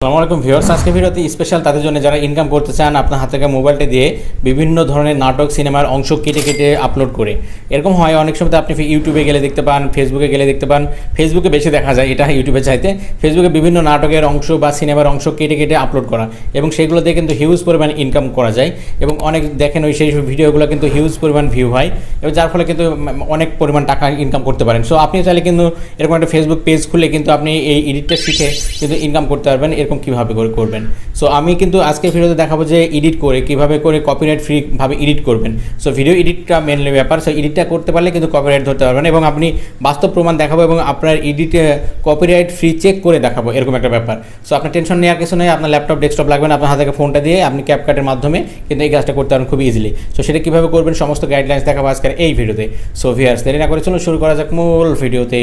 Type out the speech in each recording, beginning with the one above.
আসসালামু আলাইকুম আজকে ভিডিওতে স্পেশাল তাদের জন্য যারা ইনকাম করতে চান, আপনার হাতে থেকে মোবাইলটা দিয়ে বিভিন্ন ধরনের নাটক, সিনেমার অংশ কেটে কেটে আপলোড করে। এরকম হয়, অনেক সময় আপনি ইউটিউবে গেলে দেখতে পান ফেসবুকে গেলে দেখতে পান ফেসবুকে বেশি দেখা যায়, এটা ইউটিউবে চাইতে। ফেসবুকে বিভিন্ন নাটকের অংশ বা সিনেমার অংশ কেটে কেটে আপলোড করা এবং সেগুলো দিয়ে কিন্তু হিউজ পরিমাণ ইনকাম করা যায় এবং অনেক দেখেন ওই সেই ভিডিওগুলো কিন্তু হিউজ পরিমাণ ভিউ হয় এবং যার ফলে কিন্তু অনেক পরিমাণ টাকা ইনকাম করতে পারেন। সো আপনি চাইলে কিন্তু এরকম একটা ফেসবুক পেজ খুলে কিন্তু আপনি এই এডিটটা শিখে কিন্তু ইনকাম করতে পারবেন। এরকম কীভাবে করে করবেন? সো আমি কিন্তু আজকে ভিডিওতে দেখাবো যে এডিট করে কীভাবে করে কপিরাইট ফ্রি ভাবে এডিট করবেন। সো ভিডিও এডিটটা মেনলি ব্যাপার। সো এডিটটা করতে পারলে কিন্তু কপিরাইট ধরতে পারবেন এবং আপনি বাস্তব প্রমাণ দেখাবো এবং আপনার এডিটে কপিরাইট ফ্রি চেক করে দেখাবো, এরকম একটা ব্যাপার। সো আপনার টেনশন নেওয়ার কিছু নেই, আপনার ল্যাপটপ ডেস্কটপ লাগবে না, আপনার হাতে ফোনটা দিয়ে আপনি ক্যাপকাটের মাধ্যমে কিন্তু এই কাজটা করতে পারেন খুব ইজিলি সো সেটা কীভাবে করবেন, সমস্ত গাইডলাইন্স দেখাবো আজকের এই ভিডিওতে। সো ভিয়ার্স দেরি না করে চলুন, শুরু করা যাক মূল ভিডিওতে।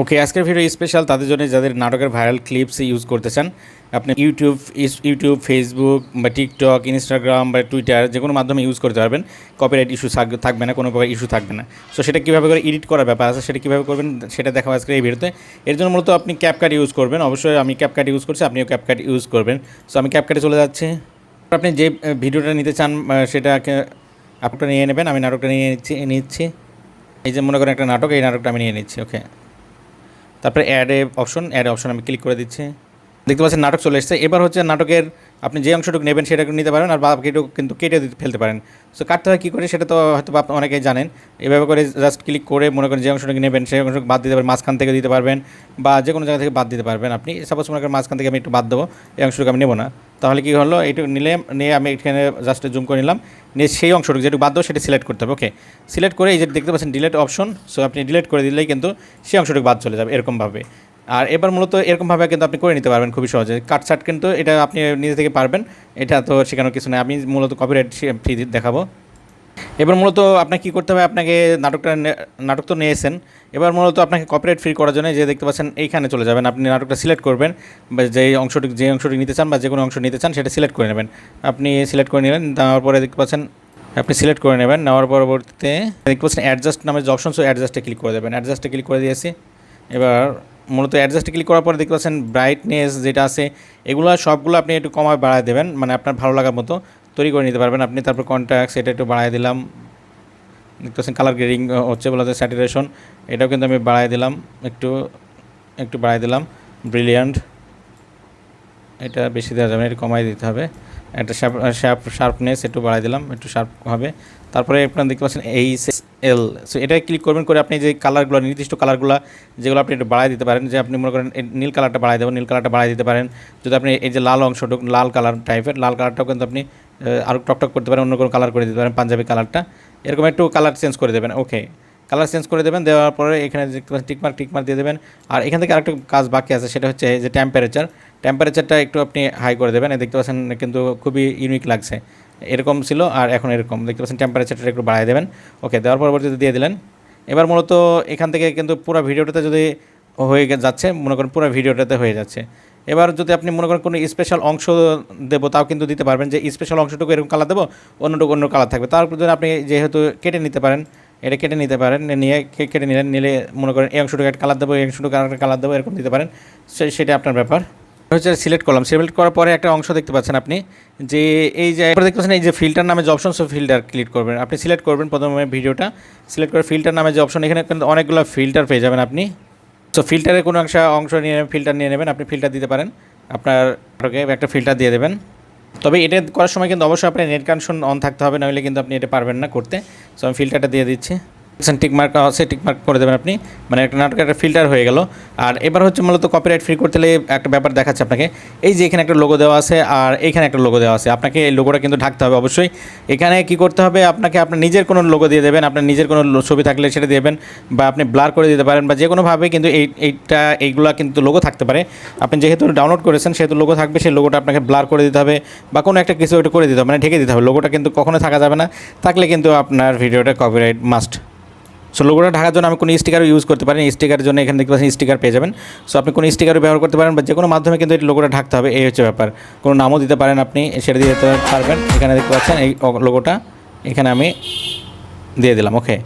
ওকে আজকের ভিডিও স্পেশাল তাদের জন্য যাদের নাটকের ভাইরাল ক্লিপস ইউজ করতে চান, আপনি ইউটিউব ইউটিউব ফেসবুক বা টিকটক ইনস্টাগ্রাম বা টুইটার যে কোনো মাধ্যমে ইউজ করতে পারবেন। কপিরাইট ইস্যু থাকবে না, কোনো প্রকার ইস্যু থাকবে না। সো সেটা কীভাবে করে এডিট করার ব্যাপার আছে, সেটা কীভাবে করবেন, সেটা দেখাবো আজকে এই ভিডিওতে এর জন্য মূলত আপনি ক্যাপকাট ইউজ করবেন। অবশ্যই আমি ক্যাপকাট ইউজ করছি, আপনিও ক্যাপকাট ইউজ করবেন। সো আমি ক্যাপকাটে চলে যাচ্ছি। আপনি যে ভিডিওটা নিতে চান সেটাকে আপনারা নিয়ে নেবেন, আমি নাটকটা নিয়ে নিচ্ছি নিচ্ছি। এই যে মনে করেন একটা নাটক, এই নাটকটা আমি নিয়ে নিচ্ছি ওকে তারপরে অ্যাডে অপশন অ্যাড অপশন আমি ক্লিক করে দিচ্ছি। দেখতে পাচ্ছেন নাটক চলে এসেছে। এবার হচ্ছে নাটকের আপনি যে অংশটুকু নেবেন সেটা নিতে পারেন আর বাকিটুকু কিন্তু কেটে ফেলতে পারেন। সো কাটতে হয় কী করে সেটা তো হয়তো অনেকেই জানেন। এভাবে করে জাস্ট ক্লিক করে মনে করেন যে অংশটুকু নেবেন, সেই অংশটুকু বাদ দিতে পারেন, মাঝখান থেকে দিতে পারবেন বা যে কোনো জায়গা থেকে বাদ দিতে পারবেন। আপনি সাপোজ মনে করেন মাঝখান থেকে আমি একটু বাদ দেবো, এই অংশটুকু আমি নেব না। তাহলে কী হলো? এইটু নিলে নিয়ে আমি এখানে জাস্ট জুম করে নিলাম। সেই অংশটুকু যেটুকু বাদ দেবো সেটা সিলেক্ট করতে হবে। ওকে সিলেক্ট করে এই যে দেখতে পাচ্ছেন ডিলেট অপশন সো আপনি ডিলেট করে দিলেই কিন্তু সেই অংশটুকু বাদ চলে যাবে এরকমভাবে। আর এবার মূলত এরকমভাবে কিন্তু আপনি করে নিতে পারবেন খুবই সহজে। কাটসাট কিন্তু এটা আপনি নিজে থেকে পারবেন, এটা তো শেখানোর কিছু নেই। আমি মূলত কপিরাইট ফ্রি দেখাবো। এবার মূলত আপনাকে কী করতে হবে, আপনাকে নাটকটা নাটক তো নিয়েছেন। এবার মূলত আপনাকে কপিরাইট ফ্রি করার জন্য যে দেখতে পাচ্ছেন, এইখানে চলে যাবেন। আপনি নাটকটা সিলেক্ট করবেন বা যে অংশটি যে অংশটি নিতে চান বা যে কোনো অংশ নিতে চান, সেটা সিলেক্ট করে নেবেন। আপনি সিলেক্ট করে নেবেন দেওয়ার পরে দেখতে পাচ্ছেন, আপনি সিলেক্ট করে নেবেন। নেওয়ার পরবর্তীতে দেখতে পাচ্ছেন অ্যাডজাস্ট নামের যে অপশন সো অ্যাডজাস্টে ক্লিক করে দেবেন। অ্যাডজাস্টে ক্লিক করে দিয়েছি। এবার মূলত অ্যাডজাস্টে ক্লিক করার পরে দেখতে পাচ্ছেন ব্রাইটনেস যেটা আছে, এগুলো সবগুলো আপনি একটু কমায় বাড়ায় দেবেন। মানে আপনার ভালো লাগার মতো। তৈরি করে নিতে পারবেন। আপনি তারপর কন্ট্যাক্ট এটা একটু বাড়াই দিলাম। দেখতে পাচ্ছেন কালার গ্রেডিং হচ্ছে বলা যায় স্যাটুরেশন এটাও কিন্তু আমি বাড়াই দিলাম। একটু একটু বাড়াই দিলাম। ব্রিলিয়ান্ট এটা বেশি দেওয়া যাবে না, এটা কমাই দিতে হবে। একটা শার্প শার্পনেস একটু বাড়াই দিলাম, একটু শার্প হবে। তারপরে আপনারা দেখতে পাচ্ছেন এইচ এল সো এটা ক্লিক করবেন করে আপনি যে কালারগুলো নির্দিষ্ট কালারগুলো যেগুলো আপনি একটু বাড়াই দিতে পারেন, যে আপনি মনে করেন নীল কালারটা বাড়াই দেবেন, নীল কালারটা বাড়াই দিতে পারেন। যদি আপনি এই যে লাল অংশটুকু, লাল কালার টাইপের লাল কালারটাও কিন্তু আপনি আরও টকটক করতে পারেন, অন্য কোনো কালার করে দিতে পারেন, পাঞ্জাবি কালারটা এরকম একটু কালার চেঞ্জ করে দেবেন ওকে কালার চেঞ্জ করে দেবেন, দেওয়ার পরে এখানে টিকমার্ক টিকমার্ক দিয়ে দেবেন। আর এখান থেকে আরেকটা কাজ বাকি আছে, সেটা হচ্ছে যে টেম্পারেচার টেম্পারেচারটা একটু আপনি হাই করে দেবেন দেখতে পাচ্ছেন কিন্তু খুবই ইউনিক লাগছে। এরকম ছিল আর এখন এরকম। দেখতে পাচ্ছেন টেম্পারেচারটা একটু বাড়াই দেবেন। ওকে দেওয়ার পরবর্তীতে দিয়ে দিলেন। এবার মূলত এখান থেকে কিন্তু পুরো ভিডিওটাতে যদি হয়ে যাচ্ছে, মনে করেন পুরো ভিডিওটাতে হয়ে যাচ্ছে। এবার যদি আপনি মনে করেন কোনো স্পেশাল অংশ দেবো, তাও কিন্তু দিতে পারবেন। যে স্পেশাল অংশটুকু এরকম কালার দেবো, অন্যটুকু অন্য কালার থাকবে। তারপর যদি আপনি যেহেতু কেটে নিতে পারেন এটা কেটে নিতে পারেন নিয়ে কেটে নিলেন নিলে মনে করেন এই অংশটুকু একটা কালার দেবো, এই অংশটুকু আরেকটা কালার দেবো, এরকম দিতে পারেন। সেটা আপনার ব্যাপার। হচ্ছে সিলেক্ট করলাম সিলেক্ট করার পরে একটা অংশ দেখতে পাচ্ছেন আপনি, যে এই যে দেখতে পাচ্ছেন এই যে ফিল্টার নামে যে অপশন সো ফিল্টার ক্লিক করবেন। আপনি সিলেক্ট করবেন প্রথমে ভিডিওটা। সিলেক্ট করে ফিল্টার নামে যে অপশন এখানে কিন্তু অনেকগুলো ফিল্টার পেয়ে যাবেন আপনি। সো ফিল্টারের কোনো অংশ অংশ নিয়ে ফিল্টার নিয়ে নেবেন, আপনি ফিল্টার দিতে পারেন। আপনার একটা ফিল্টার দিয়ে দেবেন। তবে এটা করার সময় কিন্তু অবশ্যই আপনার নেট কানেকশন অন থাকতে হবে, নাহলে কিন্তু আপনি এটা পারবেন না করতে। সো আমি ফিল্টারটা দিয়ে দিচ্ছি। টিকমার্ক আছে টিকমার্ক করে দেবেন আপনি। মানে একটা নাটকের একটা ফিল্টার হয়ে গেল। আর এবার হচ্ছে মূলত কপিরাইট ফ্রি করতে হলে একটা ব্যাপার দেখাচ্ছে আপনাকে। এই যে এখানে একটা লোগো দেওয়া আছে আর এখানে একটা লোগো দেওয়া আছে। আপনাকে এই লোগোটা কিন্তু ঢাকতে হবে অবশ্যই। এখানে কি করতে হবে? আপনাকে আপনার নিজের কোনো লোগো দিয়ে দেবেন। আপনার নিজের কোনো ছবি থাকলে সেটা দেবেন বা আপনি ব্লার করে দিতে পারেন বা যে কোনোভাবে কিন্তু এই, এইটা, এইগুলা কিন্তু লোগো থাকতে পারে। আপনি যেহেতু ডাউনলোড করেছেন, সেহেতু লোগো থাকবে, সেই লোগোটা আপনাকে ব্লার করে দিতে হবে বা কোনো একটা কিছু একটা করে দিতে হবে। মানে ঢেকে দিতে হবে। লোগোটা কিন্তু কখনো থাকা যাবে না। থাকলে কিন্তু আপনার ভিডিওটা কপিরাইট মাস্ট সো লোগোটা ঢাকার জন্য আমি কোনো স্টিকারও ইউজ করতে পারেন। স্টিকারের জন্য এখানে দেখতে পাচ্ছেন স্টিকার পেয়ে যাবেন। সো আপনি কোনো স্টিকারও ব্যবহার করতে পারেন বা যে কোনো মাধ্যমে কিন্তু এই লোগোটা ঢাকতে হবে। এই হচ্ছে ব্যাপার। কোনো নামও দিতে পারেন আপনি, সেটা দিয়ে দিতে পারবেন। এখানে দেখতে পাচ্ছেন এই লোগোটা এখানে আমি দিয়ে দিলাম ওকে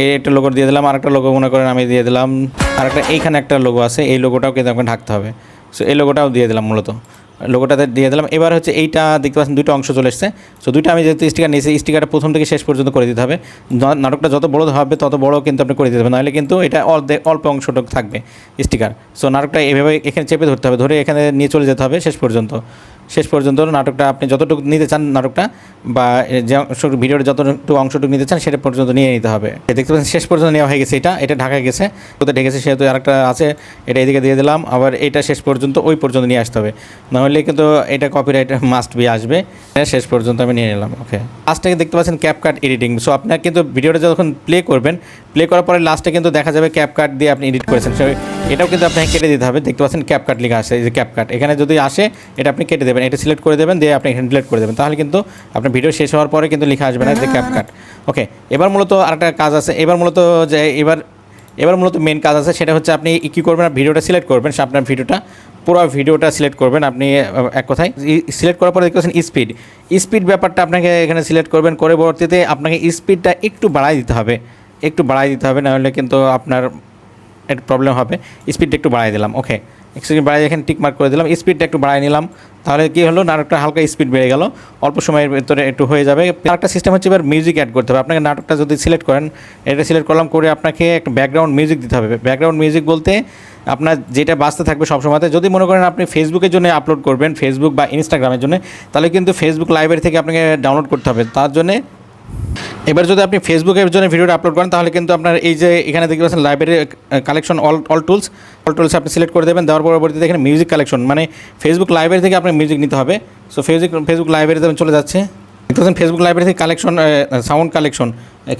এই একটা লোগো দিয়ে দিলাম, আরেকটা লোগো মনে করেন আমি দিয়ে দিলাম। আর একটা এইখানে একটা লোগো আছে, এই লোগোটাও কিন্তু আমাকে ঢাকতে হবে। সো এই লোগোটাও দিয়ে দিলাম মূলত। লোগোটাতে দিয়ে দিলাম। এবার হচ্ছে এইটা দেখতে পাচ্ছেন দুটো অংশ চলে এসছে। সো দুইটা আমি যেহেতু স্টিকার নিয়েছি স্টিকারটা প্রথম থেকে শেষ পর্যন্ত করে দিতে হবে। নাটকটা যত বড় হবে, তত বড় কিন্তু আপনি করে দিতে হবে। নাহলে কিন্তু এটা অল্প অল্প অংশটুকু থাকবে স্টিকার সো নাটকটা এভাবে এখানে চেপে ধরতে হবে, ধরে এখানে নিয়ে চলে যেতে হবে শেষ পর্যন্ত। শেষ পর্যন্ত নাটকটা আপনি যতটুকু নিতে চান নাটকটা বা যে ভিডিওর যতটুকু অংশটুকু নিতে চান সেটা পর্যন্ত নিয়ে নিতে হবে। দেখতে পাচ্ছেন শেষ পর্যন্ত নেওয়া হয়ে গেছে এটা এটা ঢাকায় গেছে। ওতে ঢেকেছে সেহেতু আরেকটা আছে, এটা এদিকে দিয়ে দিলাম। আবার এটা শেষ পর্যন্ত ওই পর্যন্ত নিয়ে আসতে হবে। নাহলে কিন্তু এটা কপিরাইট মাস্ট বি আসবে। শেষ পর্যন্ত আমি নিয়ে নিলাম ওকে লাস্টে দেখতে পাচ্ছেন ক্যাপকাট এডিটিং সো আপনার কিন্তু ভিডিওটা যখন প্লে করবেন প্লে করার পরে লাস্টে কিন্তু দেখা যাবে ক্যাপকাট দিয়ে আপনি এডিট করেছেন। এটাও কিন্তু আপনাকে কেটে দিতে হবে। দেখতে পাচ্ছেন ক্যাপকাট লেখা আসে এই যে ক্যাপকাট এখানে যদি আসে, এটা আপনি কেটে দেবেন, এটা সিলেক্ট করে দেবেন, দিয়ে আপনি এখানে ডিলিট করে দেবেন। তাহলে কিন্তু আপনার ভিডিও শেষ হওয়ার পরে কিন্তু লেখা আসবে না যে ক্যাপকাট ওকে এবার মূলত আরেকটা কাজ আছে, এবার মূলত যে এবার এবার মূলত মেন কাজ আছে, সেটা হচ্ছে আপনি কী করবেন ভিডিওটা সিলেক্ট করবেন আপনার ভিডিওটা পুরো ভিডিওটা সিলেক্ট করবেন আপনি এক কথায়। সিলেক্ট করার পরে দেখতে পাচ্ছেন স্পিড স্পিড ব্যাপারটা আপনাকে এখানে সিলেক্ট করবেন করে পরবর্তীতে আপনাকে স্পিডটা একটু বাড়াই দিতে হবে, একটু বাড়াই দিতে হবে, নাহলে কিন্তু আপনার একটা প্রবলেম হবে। স্পিডটা একটু বাড়াই দিলাম ওকে সেকেন্ড বাড়াই এখানে টিক মার্ক করে দিলাম স্পিডটা একটু বাড়াই নিলাম। তাহলে কী হলো? নাটকটা হালকা স্পিড বেড়ে গেল। অল্প সময়ের ভিতরে একটু হয়ে যাবে। আরেকটা সিস্টেম হচ্ছে এবার মিউজিক অ্যাড করতে হবে। আপনাকে নাটকটা যদি সিলেক্ট করেন, এটা সিলেক্ট করলাম, করে আপনাকে একটা ব্যাকগ্রাউন্ড মিউজিক দিতে হবে। ব্যাকগ্রাউন্ড মিউজিক বলতে আপনার যেটা বাঁচতে থাকবে সবসময়তে, যদি মনে করেন আপনি ফেসবুকের জন্য আপলোড করবেন ফেসবুক বা ইনস্টাগ্রামের জন্য, তাহলে কিন্তু ফেসবুক লাইব্রেরি থেকে আপনাকে ডাউনলোড করতে হবে। তার জন্যে এবার যদি আপনি ফেসবুকের জন্য ভিডিওটা আপলোড করেন, তাহলে কিন্তু আপনার এই যে এখানে দেখতে পাচ্ছেন library collection all all tools all tools আপনি সিলেক্ট করে দেবেন, দেওয়ার পরবর্তীতে এখানে মিউজিক কালেকশন মানে ফেসবুক লাইব্রেরি থেকে আপনার মিউজিক নিতে হবে। সো ফেসবুক ফেসবুক লাইব্রেরিতে আমি চলে যাচ্ছে। দেখতে পাচ্ছেন ফেসবুক লাইব্রেরি থেকে কালেকশন সাউন্ড কালেকশন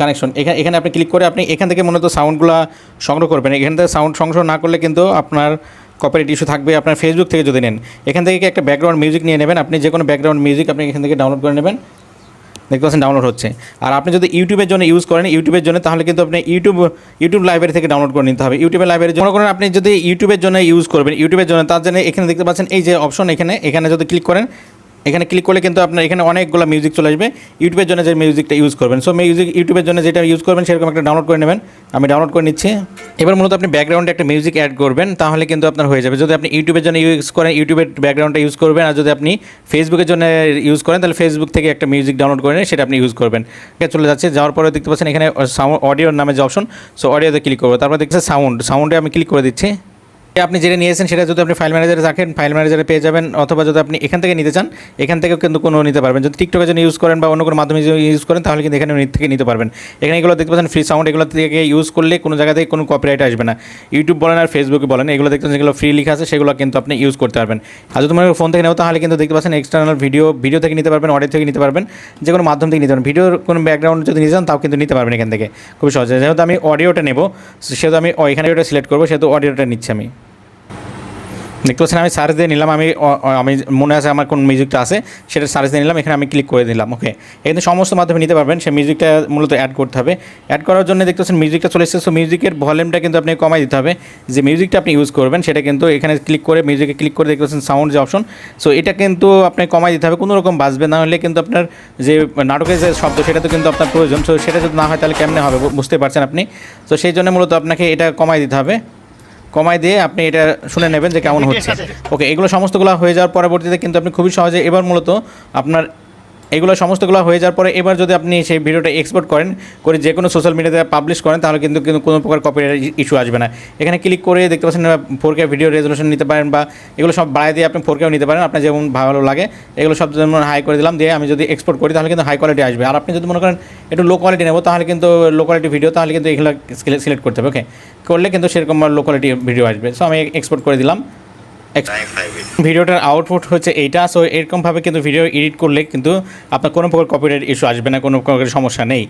কানেকশন এখানে এখানে আপনি ক্লিক করে আপনি এখান থেকে মূলত সাউন্ডগুলো সংগ্রহ করবেন। এখান থেকে সাউন্ড সংগ্রহ না করলে কিন্তু আপনার কপিরাইট ইস্যু থাকবে আপনার ফেসবুক থেকে যদি নেন। এখান থেকে একটা ব্যাকগ্রাউন্ড মিউজিক নিয়ে নেবেন। আপনি যে কোনো ব্যাকগ্রাউন্ড মিউজিক আপনি এখান থেকে ডাউনলোড করে নেবেন। দেখতে পাচ্ছেন ডাউনলোড হচ্ছে। আর আপনি যদি ইউটিউবের জন্য ইউজ করেন, ইউটিউবের জন্য, তাহলে কিন্তু আপনি ইউটিউব ইউটিউব লাইব্রেরি থেকে ডাউনলোড করে নিতে হবে। ইউটিউবের লাইব্রেরি জন্য করেন আপনি যদি ইউটিউবের জন্য ইউজ করবেন, ইউটিউবের জন্য, তার জন্য এখানে দেখতে পাচ্ছেন, এই যে অপশন এখানে এখানে যদি ক্লিক করেন এখানে ক্লিক করলে কিন্তু আপনার এখানে অনেকগুলো মিউজিক চলে আসবে। ইউটিউবের জন্য যে মিউজিকটা ইউজ করবেন। সো মিউজিক ইউটিউবের জন্য যেটা ইউজ করবেন, সেরকম একটা ডাউনলোড করে নেবেন। আমি ডাউনলোড করে নিচ্ছি। এবার মূলত আপনি ব্যাকগ্রাউন্ডে একটা মিউজিক অ্যাড করবেন, তাহলে কিন্তু আপনার হয়ে যাবে। যদি আপনি ইউটিউবের জন্য ইউজ করেন ইউটিউবের ব্যাকগ্রাউন্ডটা ইউজ করবেন, আর যদি আপনি ফেসবুকের জন্য ইউজ করেন, তাহলে ফেসবুক থেকে একটা মিউজিক ডাউনলোড করে নিয়ে সেটা আপনি ইউজ করবেন। চলে যাচ্ছে। যাওয়ার পরে দেখতে পাচ্ছেন এখানে সাউন্ড অডিওর নামে যে অপশন সো অডিওতে ক্লিক করব। তারপর দেখছে সাউন্ড সাউন্ডে আমি ক্লিক করে দিচ্ছি। আপনি যেটা নিয়েছেন সেটা যদি আপনি ফাইল ম্যানেজারে রাখেন ফাইল ম্যানেজারে পেয়ে যাবেন, অথবা যদি আপনি এখান থেকে নিতে চান, এখান থেকেও কিন্তু কোনো নিতে পারবেন। যদি টিকটকের জন্য ইউজ করেন বা অন্য কোনো মাধ্যমে ইউজ করেন, তাহলে কিন্তু এখানে থেকে নিতে পারবেন। এখানে এগুলো দেখতে পাচ্ছেন ফ্রি সাউন্ড এগুলো থেকে ইউজ করলে কোনো জায়গা থেকে কোনো কপিরাইট আসবে না। ইউটিউব বলেন আর ফেসবুকে বলেন, এগুলো দেখতে পাচ্ছেন, যেগুলো ফ্রি লেখা আছে, সেগুলো কিন্তু আপনি ইউজ করতে পারবেন। আর যদি তোমার ফোন থেকে নেও, তাহলে কিন্তু দেখতে পাচ্ছেন এক্সটার্নাল ভিডিও ভিডিও থেকে নিতে পারবেন অডিও থেকে নিতে পারবেন, যে কোনো মাধ্যম থেকে নিতে পারবেন। ভিডিওর কোনো ব্যাকগ্রাউন্ড যদি নিতে চান, তাও কিন্তু নিতে পারবেন এখান থেকে। খুব সহজে। যেহেতু আমি অডিওটা নেব, সেহেতু আমি এখানে ওটা সিলেক্ট করব, সেহেতু অডিওটা নিচ্ছি আমি। দেখতে পাচ্ছেন, আমি সার্চ দিয়ে নিলাম, আমি আমি মনে আছে আমার কোন মিউজিকটা আছে, সেটা সার্চ দিয়ে নিলাম, এখানে আমি ক্লিক করে দিলাম ওকে এখানে সমস্ত মাধ্যমে নিতে পারবেন, সেই মিউজিকটা মূলত অ্যাড করতে হবে। অ্যাড করার জন্য দেখতে পাচ্ছেন, মিউজিকটা চলে এসেছে সো মিউজিকের ভলিউমটা কিন্তু আপনি কমাই দিতে হবে। যে মিউজিকটা আপনি ইউজ করবেন, সেটা কিন্তু এখানে ক্লিক করে মিউজিকে ক্লিক করে দেখতে পাচ্ছেন সাউন্ড যে অপশন সো এটা কিন্তু আপনি কমাই দিতে হবে, কোনো রকম বাজবে না হলে কিন্তু আপনার যে নাটকের যে শব্দ, সেটা তো কিন্তু আপনার প্রয়োজন সো সেটা যদি না হয় তাহলে কেমনে হবে বুঝতে পারছেন আপনি? তো সেই জন্য মূলত আপনাকে এটা কমাই দিতে হবে। কমাই দিয়ে আপনি এটা শুনে নেবেন যে কেমন হচ্ছে। ওকে এগুলো সমস্তগুলো হয়ে যাওয়ার পরবর্তীতে কিন্তু আপনি খুবই সহজে এবার মূলত আপনার এগুলো সমস্তগুলো হয়ে যাওয়ার পরে এবার যদি আপনি সেই ভিডিওটা এক্সপোর্ট করেন, করে যে কোনো সোশ্যাল মিডিয়াতে পাবলিশ করেন, তাহলে কিন্তু কিন্তু কোনো প্রকার কপিরাইট ইস্যু আসবে না। এখানে ক্লিক করে দেখতে পাচ্ছেন ফোর কে ভিডিও রেজলিউশন নিতে পারেন বা এগুলো সব বাড়াই দিয়ে আপনি ফোর কেও নিতে পারেন। আপনার যেমন ভালো লাগে, এগুলো সব যেমন হাই করে দিলাম দিয়ে আমি যদি এক্সপোর্ট করি, তাহলে কিন্তু হাই কোয়ালিটি আসবে। আর আপনি যদি মনে করেন একটু লো কোয়ালিটি নেব, তাহলে কিন্তু লো কোয়ালিটি ভিডিও তাহলে কিন্তু এগুলো সিলেক্ট করতে হবে। ওকে করলে কিন্তু সেরকম লো কোয়ালিটি ভিডিও আসবে। সো আমি এক্সপোর্ট করে দিলাম। ভিডিওটার আউটপুট হচ্ছে এইটা সো এরকমভাবে কিন্তু ভিডিও এডিট করলে কিন্তু আপনার কোনো প্রকার কপিরাইট ইস্যু আসবে না, কোনো প্রকার সমস্যা নেই।